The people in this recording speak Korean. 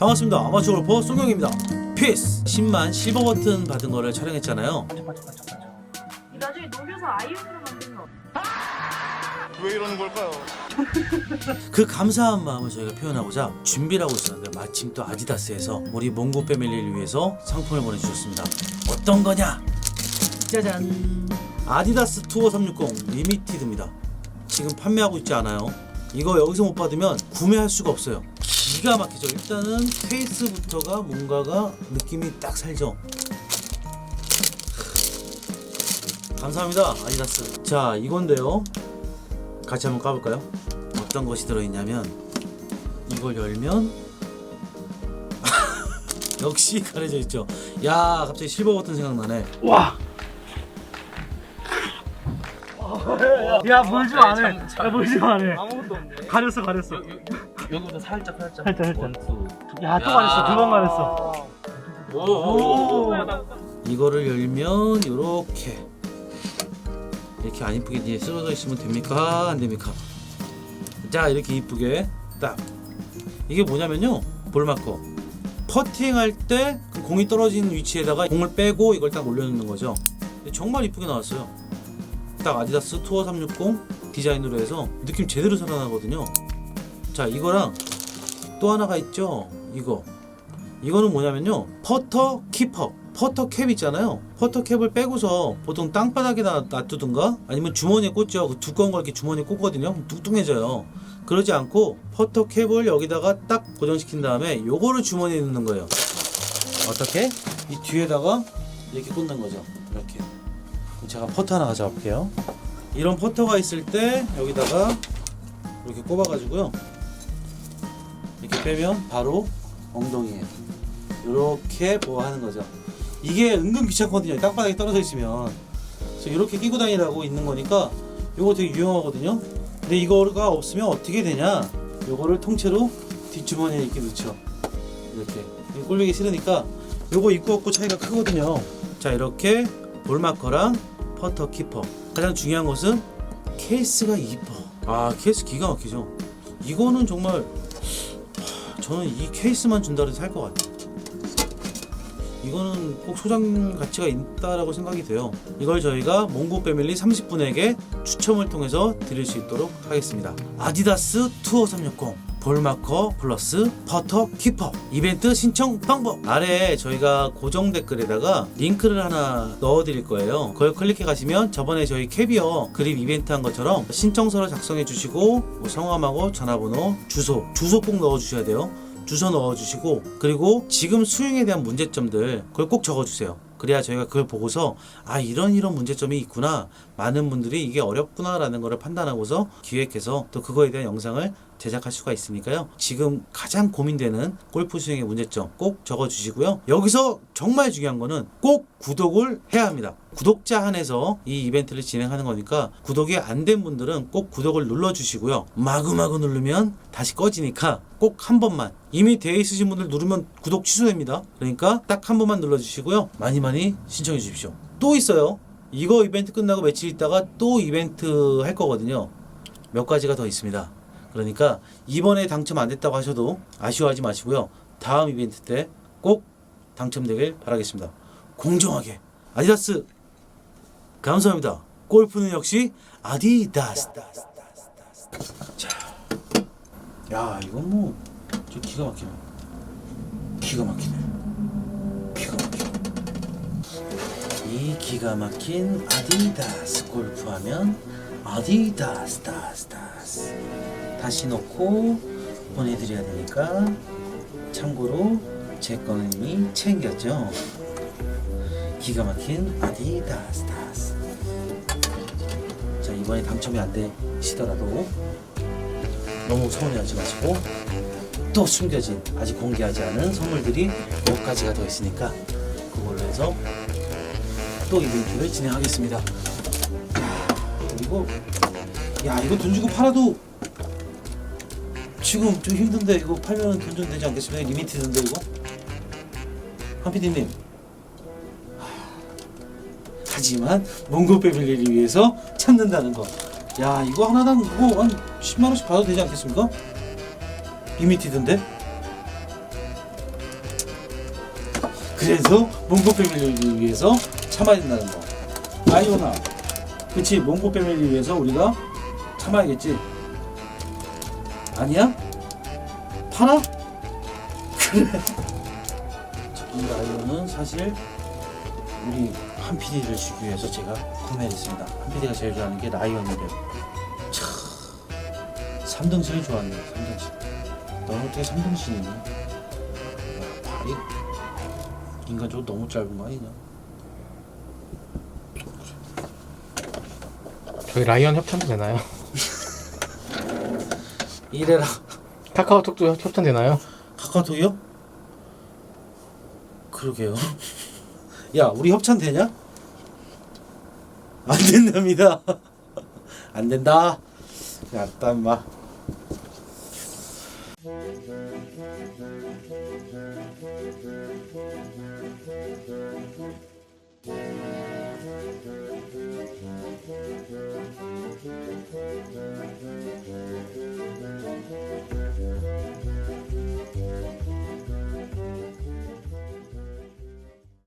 반갑습니다. 아마추어 골퍼 송영입니다. 피스 10만 실버 버튼 받은 거를 촬영했잖아요. 나중에 녹여서 아이언으로 만든 거. 왜 이러는 걸까요? 그 감사한 마음을 저희가 표현하고자 준비를 하고 있었는데 마침 또 아디다스에서 우리 몽고 패밀리를 위해서 상품을 보내주셨습니다. 어떤 거냐? 짜잔! 아디다스 투어 360 리미티드입니다. 지금 판매하고 있지 않아요. 이거 여기서 못 받으면 구매할 수가 없어요. 기가 막히죠. 일단은 케이스부터가 뭔가가 느낌이 딱 살죠. 감사합니다 아디다스. 자 이건데요. 같이 한번 까볼까요? 어떤 것이 들어있냐면 이걸 열면 역시 가려져 있죠. 야 갑자기 실버 버튼 생각나네. 와. 야, 물좀 안 해. 야, 물좀 안 해. 아무것도 없네. 가렸어, 가렸어. 여기부터 살짝 살짝. 살짝, 살짝. 원투. 야, 또 가렸어. 두 번 가렸어. 오. 오. 이거를 열면 이렇게 이렇게 안 이쁘게 뒤에 쓰러져 있으면 됩니까? 안 됩니까? 자 이렇게 이쁘게 딱 이게 뭐냐면요 볼마커 퍼팅할 때 그 공이 떨어진 위치에다가 공을 빼고 이걸 딱 올려놓는 거죠 정말 이쁘게 나왔어요 딱 아디다스 투어 360 디자인으로 해서 느낌 제대로 살아나거든요 자 이거랑 또 하나가 있죠? 이거. 이거는 뭐냐면요. 퍼터 키퍼 퍼터 캡 있잖아요. 퍼터 캡을 빼고서 보통 땅바닥에다 놔두든가 아니면 주머니에 꽂죠. 그 두꺼운 걸 이렇게 주머니에 꽂거든요. 뚱뚱해져요. 그러지 않고 퍼터 캡을 여기다가 딱 고정시킨 다음에 요거를 주머니에 넣는 거예요. 어떻게? 이 뒤에다가 이렇게 꽂는 거죠. 이렇게. 제가 퍼터 하나 가져와 볼게요. 이런 퍼터가 있을 때 여기다가 이렇게 꼽아 가지고요. 이렇게 빼면 바로 엉덩이에 이렇게 뭐 하는 거죠. 이게 은근 귀찮거든요. 땅바닥에 떨어져 있으면. 그래서 이렇게 끼고 다니라고 있는 거니까 이거 되게 유용하거든요. 근데 이거가 없으면 어떻게 되냐? 요거를 통째로 뒷주머니에 이렇게 넣죠. 이렇게. 이거 꼴보기 싫으니까 요거 있고 없고 차이가 크거든요. 자 이렇게 볼마커랑 퍼터 키퍼. 가장 중요한 것은 케이스가 이뻐. 아 케이스 기가 막히죠. 이거는 정말 저는 이 케이스만 준다고 살것 같아요. 이거는 꼭 소장 가치가 있다라고 생각이 돼요. 이걸 저희가 몽고 패밀리 30분에게 추첨을 통해서 드릴 수 있도록 하겠습니다. 아디다스 투어 360 볼마커 플러스 퍼터 키퍼 이벤트 신청 방법. 아래에 저희가 고정 댓글에다가 링크를 하나 넣어 드릴 거예요. 그걸 클릭해 가시면 저번에 저희 캐비어 그림 이벤트 한 것처럼 신청서를 작성해 주시고 뭐 성함하고 전화번호 주소 주소 꼭 넣어 주셔야 돼요. 주소 넣어 주시고 그리고 지금 수행에 대한 문제점들 그걸 꼭 적어 주세요. 그래야 저희가 그걸 보고서 아 이런 이런 문제점이 있구나 많은 분들이 이게 어렵구나라는 것을 판단하고서 기획해서 또 그거에 대한 영상을 제작할 수가 있으니까요. 지금 가장 고민되는 골프 수행의 문제점 꼭 적어 주시고요. 여기서 정말 중요한 거는 꼭 구독을 해야 합니다. 구독자 한해서 이 이벤트를 진행하는 거니까 구독이 안 된 분들은 꼭 구독을 눌러 주시고요. 마구마구 누르면 다시 꺼지니까 꼭 한 번만 이미 돼 있으신 분들 누르면 구독 취소됩니다. 그러니까 딱 한 번만 눌러 주시고요. 많이 많이 신청해 주십시오. 또 있어요. 이거 이벤트 끝나고 며칠 있다가 또 이벤트 할 거거든요. 몇 가지가 더 있습니다. 그러니까 이번에 당첨 안 됐다고 하셔도 아쉬워하지 마시고요. 다음 이벤트 때 꼭 당첨되길 바라겠습니다. 공정하게 아디다스 감사합니다. 골프는 역시 아디다스. 자, 야 이건 뭐저 기가 막히네. 기가 막히네. 이 기가 막힌 아디다스 골프하면 아디다스 다스 다스 다시 넣고 보내드려야 되니까 참고로 제 거는 이미 챙겼죠. 기가 막힌 아디다스 다스. 자 이번에 당첨이 안 되시더라도 너무 서운해하지 마시고 또 숨겨진 아직 공개하지 않은 선물들이 몇 가지가 더 있으니까 그걸로 해서 또 이벤트를 진행하겠습니다. 야, 그리고 야 이거 돈 주고 팔아도 지금 좀 힘든데 이거 팔면 돈 좀 되지 않겠습니까? 리미티드인데 이거 한 PD님 하지만 몽고 패밀리를 위해서 찾는다는 거. 야 이거 하나당 뭐한 10만 원씩 받아도 되지 않겠습니까? 리미티드인데 그래서 몽고 패밀리를 위해서 참아야 된다는 거. 아이오나. 그치 몽고 패밀리를 위해서 우리가 참아야겠지. 아니야? 팔아? 그래. 이 라이온은 사실 우리 한 PD를 주기 위해서 제가 구매했습니다. 한 PD가 제일 좋아하는 게 라이온이래요. 참, 3등신을 좋아하네요. 3등신. 너는 어떻게 3등신이니? 야, 발이 인간적으로 너무 짧은 거 아니냐? 저희 라이언 협찬도 되나요? 이래라. 카카오톡도 협- 협찬 되나요? 카카오톡이요? 그러게요. 야, 우리 협찬 되냐? 안 된답니다. 안 된다. 야, 땀 마.